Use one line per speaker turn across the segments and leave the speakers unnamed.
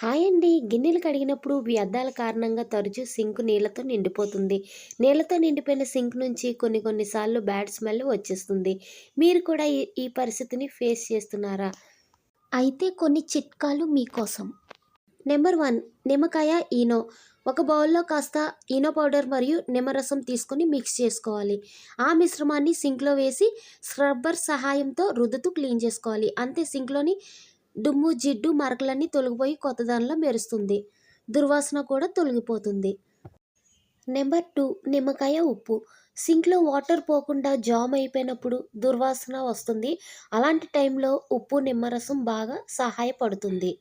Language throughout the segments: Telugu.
హాయ్ అండి. గిన్నెలు కడిగినప్పుడు వ్యర్థాల కారణంగా తరచూ సింక్ నీళ్ళతో నిండిపోతుంది. నీళ్ళతో నిండిపోయిన సింక్ నుంచి కొన్ని కొన్నిసార్లు బ్యాడ్ స్మెల్ వచ్చేస్తుంది. మీరు కూడా ఈ ఈ పరిస్థితిని ఫేస్ చేస్తున్నారా? అయితే కొన్ని చిట్కాలు మీకోసం. నెంబర్ వన్ నిమ్మకాయ ఈనో. ఒక బౌల్లో కాస్త ఈనో పౌడర్ మరియు నిమ్మరసం తీసుకొని మిక్స్ చేసుకోవాలి. ఆ మిశ్రమాన్ని సింక్లో వేసి స్క్రబ్బర్ సహాయంతో రుద్దుతూ క్లీన్ చేసుకోవాలి. అంతే సింక్లోని దుమ్ము జిడ్డు మరకలన్నీ తొలగిపోయి కొత్త దానిలో మెరుస్తుంది. దుర్వాసన కూడా తొలగిపోతుంది. నెంబర్ టూ నిమ్మకాయ ఉప్పు. సింక్లో వాటర్ పోకుండా జామ్ అయిపోయినప్పుడు దుర్వాసన వస్తుంది. అలాంటి టైంలో ఉప్పు నిమ్మరసం బాగా సహాయపడుతుంది.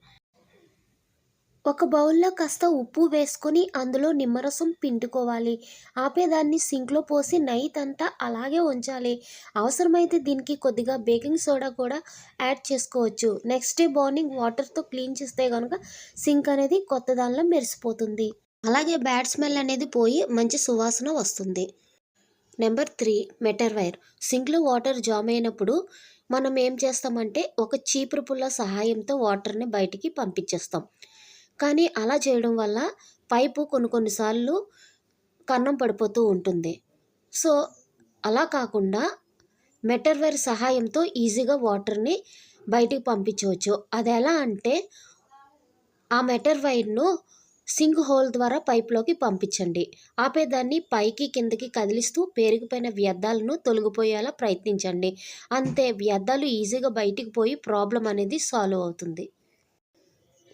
ఒక బౌల్లో కాస్త ఉప్పు వేసుకొని అందులో నిమ్మరసం పిండుకోవాలి. ఆపేదాన్ని సింక్లో పోసి నైట్ అంతా అలాగే ఉంచాలి. అవసరమైతే దీనికి కొద్దిగా బేకింగ్ సోడా కూడా యాడ్ చేసుకోవచ్చు. నెక్స్ట్ డే మార్నింగ్ వాటర్తో క్లీన్ చేస్తే కనుక సింక్ అనేది కొత్త దానిలో మెరిసిపోతుంది. అలాగే బ్యాడ్ స్మెల్ అనేది పోయి మంచి సువాసన వస్తుంది. Number three metal wire. సింక్లో వాటర్ జామ్ అయినప్పుడు మనం ఏం చేస్తామంటే ఒక చీపురు పుల్ల సహాయంతో వాటర్ని బయటికి పంపించేస్తాం. కానీ అలా చేయడం వల్ల పైపు కొన్ని కొన్నిసార్లు కన్నం పడిపోతూ ఉంటుంది. సో అలా కాకుండా మెటర్ వైర్ సహాయంతో ఈజీగా వాటర్ని బయటికి పంపించవచ్చు. అది ఎలా అంటే ఆ మెటర్ వైర్ను సింక్ హోల్ ద్వారా పైప్లోకి పంపించండి. ఆపేదాన్ని పైకి కిందకి కదిలిస్తూ పేరుకుపోయిన వ్యర్థాలను తొలగిపోయేలా ప్రయత్నించండి. అంతే వ్యర్థాలు ఈజీగా బయటికి పోయి ప్రాబ్లం అనేది సాల్వ్ అవుతుంది.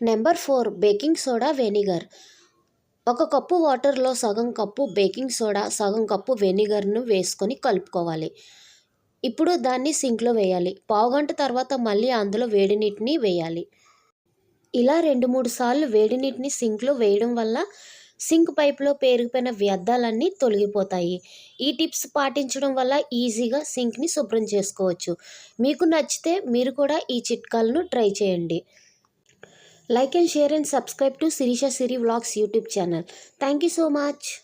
Number four baking soda vinegar. ఒక కప్పు వాటర్లో సగం కప్పు బేకింగ్ సోడా సగం కప్పు వెనిగర్ను వేసుకొని కలుపుకోవాలి. ఇప్పుడు దాన్ని సింక్లో వేయాలి. పావుగంట తర్వాత మళ్ళీ అందులో వేడి నీటిని వేయాలి. ఇలా రెండు మూడు సార్లు వేడి నీటిని సింక్లో వేయడం వల్ల సింక్ పైప్లో పేరుకుపోయిన వ్యర్థాలన్నీ తొలగిపోతాయి. ఈ టిప్స్ పాటించడం వల్ల ఈజీగా సింక్ని శుభ్రం చేసుకోవచ్చు. మీకు నచ్చితే మీరు కూడా ఈ చిట్కాలను ట్రై చేయండి. Like and share and subscribe to Sirisha Siri Vlogs YouTube channel. Thank you so much.